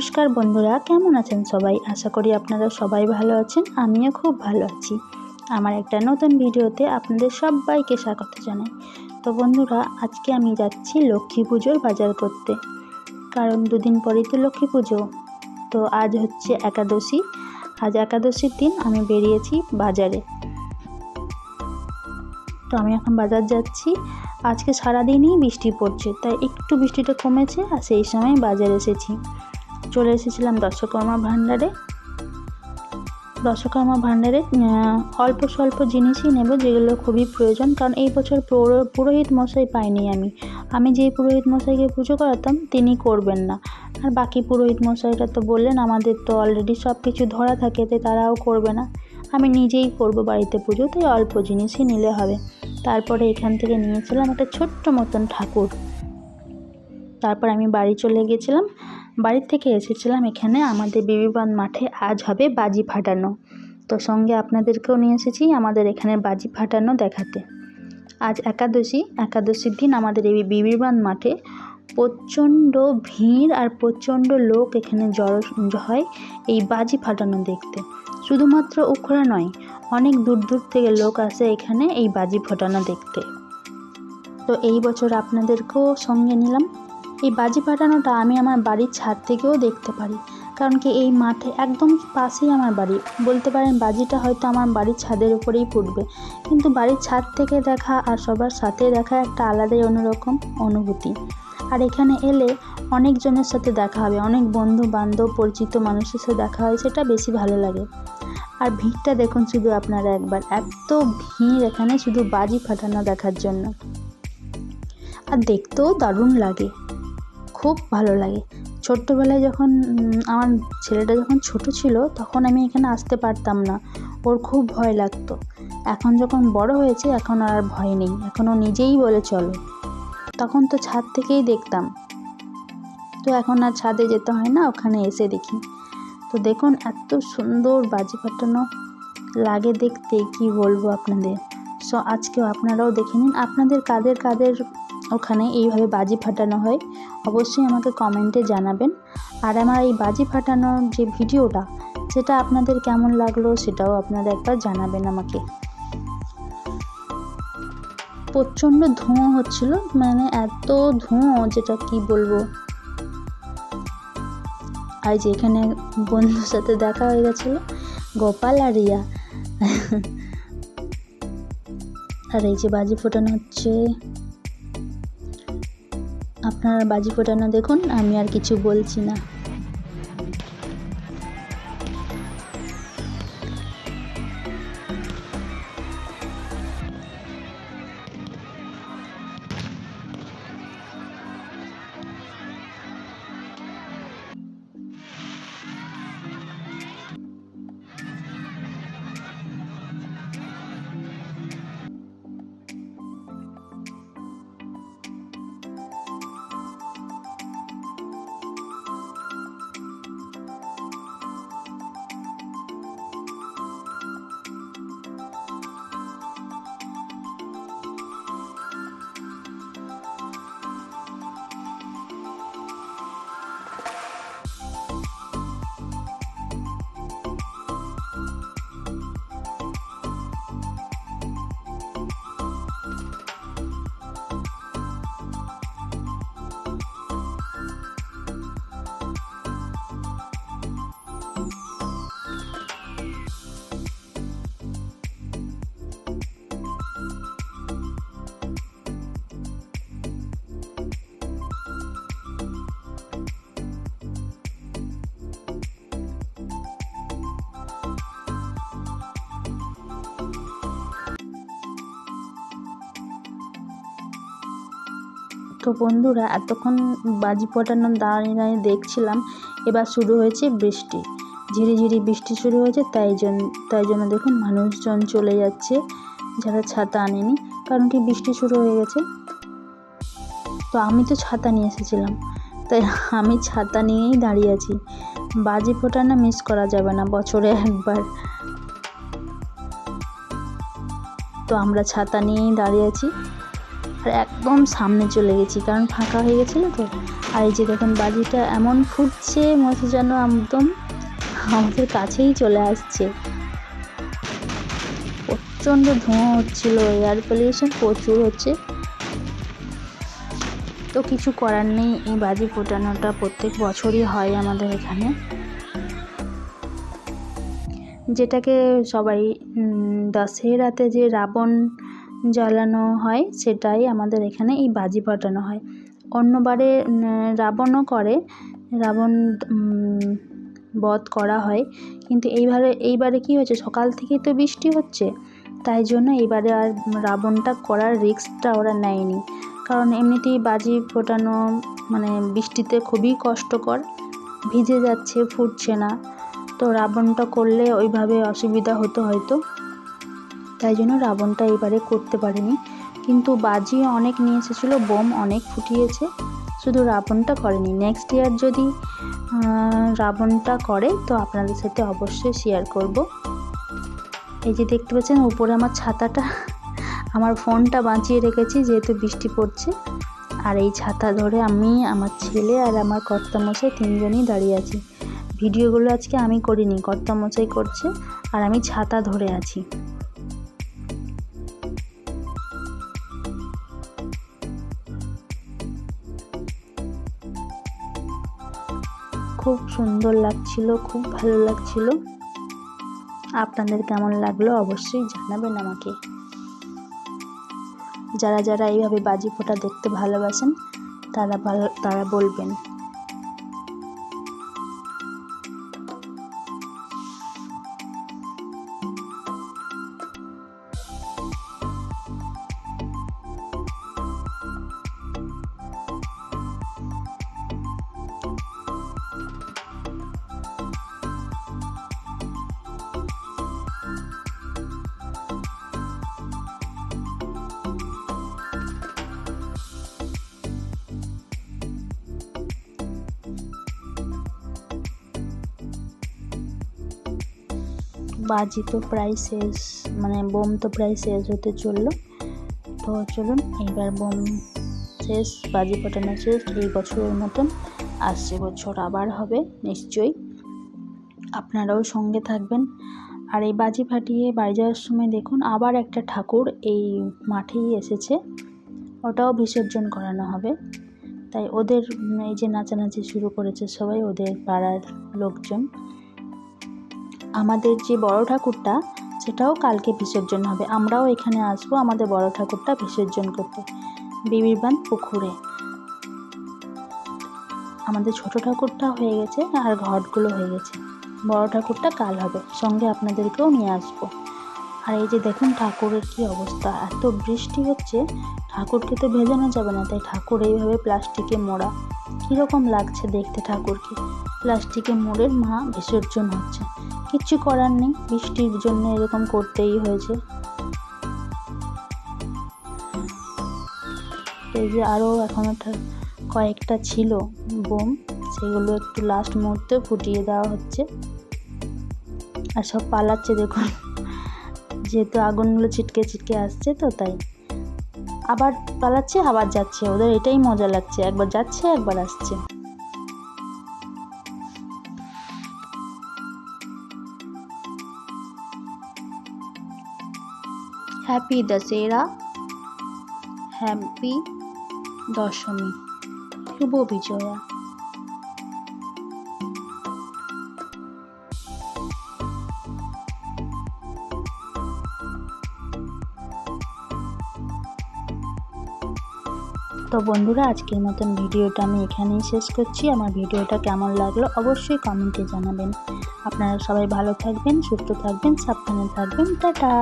নমস্কার বন্ধুরা, কেমন আছেন সবাই? আশা করি আপনারা সবাই ভালো আছেন, আমিও খুব ভালো আছি। আমার একটা নতুন ভিডিওতে আপনাদের সবাইকে স্বাগত জানাই। তো বন্ধুরা, আজকে আমি যাচ্ছি লক্ষ্মী পুজোর বাজার করতে। কারণ দুদিন পরেই তো লক্ষ্মী পুজো। তো আজ হচ্ছে একাদশী। আজ একাদশীর দিন আমি বেরিয়েছি বাজারে। তো আমি এখন বাজার যাচ্ছি। আজকে সারাদিনই বৃষ্টি পড়ছে, তাই একটু বৃষ্টিটা কমেছে আর সেই সময় বাজার এসেছি। চলে এসেছিলাম দশকর্মা ভাণ্ডারে। দশকর্মা ভাণ্ডারে অল্প স্বল্প জিনিসই নেব যেগুলো খুবই প্রয়োজন, কারণ এই বছর পুরোহিত মশাই পাইনি আমি। আমি যেই পুরোহিত মশাইকে পুজো করাতাম, তিনি করবেন না। আর বাকি পুরোহিত মশাইরা তো বললেন, আমাদের তো অলরেডি সব কিছু ধরা থাকে, তাই তারাও করবে না। আমি নিজেই করব বাড়িতে পুজো, তাই অল্প জিনিসই নিলে হবে। তারপরে এখান থেকে নিয়েছিলাম একটা ছোট্ট মতন ঠাকুর। তারপর আমি বাড়ি চলে গেছিলাম। বাড়ির থেকে এসেছিলাম এখানে, আমাদের বিবিবান মাঠে আজ হবে বাজি ফাটানো। তো সঙ্গে আপনাদেরকেও নিয়ে এসেছি আমাদের এখানে বাজি ফাটানো দেখাতে। আজ একাদশী, একাদশীর দিন আমাদের এই বিবিবান মাঠে প্রচণ্ড ভিড় আর প্রচণ্ড লোক এখানে জড়ো হয় এই বাজি ফাটানো দেখতে। শুধুমাত্র উখড়া নয়, অনেক দূর দূর থেকে লোক আসে এখানে এই বাজি ফাটানো দেখতে। তো এই বছর আপনাদেরকেও সঙ্গে নিলাম। এই বাজি ফাটানোটা আমি আমার বাড়ির ছাদ থেকেও দেখতে পারি। কারণ কি এই মাঠে একদম পাশেই আমার বাড়ি। বলতে পারেন বাজিটা হয়তো আমার বাড়ির ছাদের উপরেই ফুটবে। কিন্তু বাড়ির ছাদ থেকে দেখা আর সবার সাথে দেখা একটা আলাদাই অন্যরকম অনুভূতি। আর এখানে এলে অনেকজনের সাথে দেখা হবে, অনেক বন্ধু বান্ধব পরিচিত মানুষের সাথে দেখা হয়, সেটা বেশি ভালো লাগে। আর ভিড়টা দেখুন শুধু আপনারা একবার, এত ভিড় এখানে শুধু বাজি ফাটানো দেখার জন্য। আর দেখতেও দারুণ লাগে। খুব ভালো লাগে। ছোট্টবেলায় যখন আমার ছেলেটা যখন ছোট ছিল, তখন আমি এখানে আসতে পারতাম না। ওর খুব ভয় লাগতো। এখন যখন বড় হয়েছে, এখন আর ভয় নেই। এখন ও নিজেই বলে চলো। তখন তো ছাদ থেকেই দেখতাম। তো এখন আর ছাদে যেতে হয় না, ওখানে এসে দেখি। তো দেখুন, এত সুন্দর বাজি ফাটানো লাগে দেখতে, কি বলব আপনাদের? সো আজকেও আপনারাও দেখে নিন। আপনাদের কাদের কাদের ওখানে এইভাবে বাজি ফাটানো হয়, অবশ্যই আমাকে কমেন্টে জানাবেন। আর আমার এই বাজি ফাটানোর যে ভিডিওটা, সেটা আপনাদের কেমন লাগল সেটাও আপনারা একবার জানাবেন আমাকে। প্রচণ্ড ধোঁয়া হচ্ছিল মানে এত ধোঁয়া যেটা কি বলব। আর যে এখানে বন্ধুর সাথে দেখা হয়ে গেছিল, গোপাল আর রিয়া। আর এই যে বাজি ফোটানো হচ্ছে। আপনারা বাজি ফোটানো দেখুন আমি আর কিছু বলছি না। তো বন্ধুরা, এতক্ষণ বাজি ফোটানো দাঁড়িয়ে দাঁড়িয়ে দেখছিলাম, এবার শুরু হয়েছে বৃষ্টি। ঝিরিঝিরি বৃষ্টি শুরু হয়েছে, তাই জন্য তাই জন্য দেখুন মানুষজন চলে যাচ্ছে, যারা ছাতা আনেনি, কারণ কি বৃষ্টি শুরু হয়ে গেছে। তো আমি তো ছাতা নিয়ে এসেছিলাম, তাই আমি ছাতা নিয়েই দাঁড়িয়ে আছি। বাজি ফোটানো মিস করা যাবে না, বছরে একবার। তো আমরা ছাতা নিয়েই দাঁড়িয়ে আছি। আর একদম সামনে চলে গেছি, কারণ ফাঁকা হয়ে গেছিল তো। আর এই যে দেখুন বাজিটা এমন ফুটছে মনে যেন একদম আমাদের কাছেই চলে আসছে। প্রচণ্ড ধোঁয়া হচ্ছিল এয়ার পলিউশন প্রচুর হচ্ছে। তো কিছু করার নেই, এই বাজি ফোটানোটা প্রত্যেক বছরই হয় আমাদের এখানে। যেটাকে সবাই দশেরাতে যে রাবণ জ্বালানো হয়, সেটাই আমাদের এখানে এই বাজি ফাটানো হয়। অন্যবারে রাবণও করে, রাবণ বধ করা হয়। কিন্তু এইবারে এইবারে কী হয়েছে? সকাল থেকেই তো বৃষ্টি হচ্ছে। তাই জন্য এইবারে আর রাবণটা করার রিস্কটা ওরা নেয়নি। কারণ এমনিতেই বাজি ফোটানো মানে বৃষ্টিতে খুবই কষ্টকর। ভিজে যাচ্ছে, ফুটছে না। তো রাবণটা করলে ওইভাবে অসুবিধা হতো হয়তো। তাই জন্য রাবণটা এবারে করতে পারেনি। কিন্তু বাজি অনেক নিয়ে এসেছিল, বোম অনেক ফুটিয়েছে, শুধু রাবণটা করেনি। নেক্সট ইয়ার যদি রাবণটা করে, তো আপনাদের সাথে অবশ্যই শেয়ার করব। এই যে দেখতে পাচ্ছেন, উপরে আমার ছাতাটা, আমার ফোনটা বাঁচিয়ে রেখেছি, যেহেতু বৃষ্টি পড়ছে। আর এই ছাতা ধরে আমি, আমার ছেলে আর আমার কর্তামশাই তিনজনই দাঁড়িয়ে আছি। ভিডিওগুলো আজকে আমি করিনি, কর্তামশাই করছে, আর আমি ছাতা ধরে আছি। খুব সুন্দর লাগছিল, খুব ভালো লাগছিল। আপনাদের কেমন লাগল অবশ্যই জানাবেন আমাকে। যারা যারা এইভাবে বাজি ফোটা দেখতে ভালোবাসেন, তারা ভালো, তারা বলবেন। বাজি তো প্রায় শেষ মানে বোম তো প্রায় শেষ হতে চলল। তো চলুন, এইবার বোম শেষ, বাজি ফাটানো শেষ এই বছরের মতন আসছে বছর আবার হবে, নিশ্চয়ই। আপনারাও সঙ্গে থাকবেন। আর এই বাজি ফাটিয়ে বাড়ি যাওয়ার সময় দেখুন, আবার একটা ঠাকুর এই মাঠেই এসেছে। ওটাও বিসর্জন করানো হবে। তাই ওদের এই যে নাচানাচি শুরু করেছে সবাই, ওদের পাড়ার লোকজন। আমাদের যে বড় ঠাকুরটা, সেটাও কালকে বিসর্জন হবে। আমরাও এখানে আসব, আমাদের বড় ঠাকুরটা বিসর্জন করতে। বিবিরবান পুকুরে। আমাদের ছোট ঠাকুরটা হয়ে গেছে আর ঘটগুলো হয়ে গেছে। বড় ঠাকুরটা কাল হবে, সঙ্গে আপনাদেরকেও নিয়ে আসব। আর এই যে দেখুন ঠাকুরের কি অবস্থা, এত বৃষ্টি হচ্ছে, ঠাকুরকে তো ভেজানো যাবে না, তাই ঠাকুর এইভাবে প্লাস্টিকে মোড়া। কীরকম লাগছে দেখতে ঠাকুরকে। প্লাস্টিকে মোড়ের মা বিসর্জন হচ্ছে। কিচ্ছু করার নেই। বৃষ্টির জন্য এরকম করতেই হয়েছে। এই যে আরও এখনও কয়েকটা ছিল বোম, সেগুলো একটু লাস্ট মুহূর্তে ফুটিয়ে দেওয়া হচ্ছে। আর সব পালাচ্ছে দেখুন। যেহেতু আগুনগুলো ছিটকে ছিটকে আসছে তো তাই। আবার পালাচ্ছে, আবার যাচ্ছে। ওদের এটাই মজা লাগছে। একবার যাচ্ছে, একবার আসছে। হ্যাপি দশেরা হ্যাপি দশমী শুভ বিজয়া তো বন্ধুরা, আজকের মতন ভিডিওটা আমি এখানেই শেষ করছি। আমার ভিডিওটা কেমন লাগল অবশ্যই কমেন্টে জানাবেন। আপনারা সবাই ভালো থাকবেন, সুস্থ থাকবেন, সাবধানে থাকবেন। টাটা!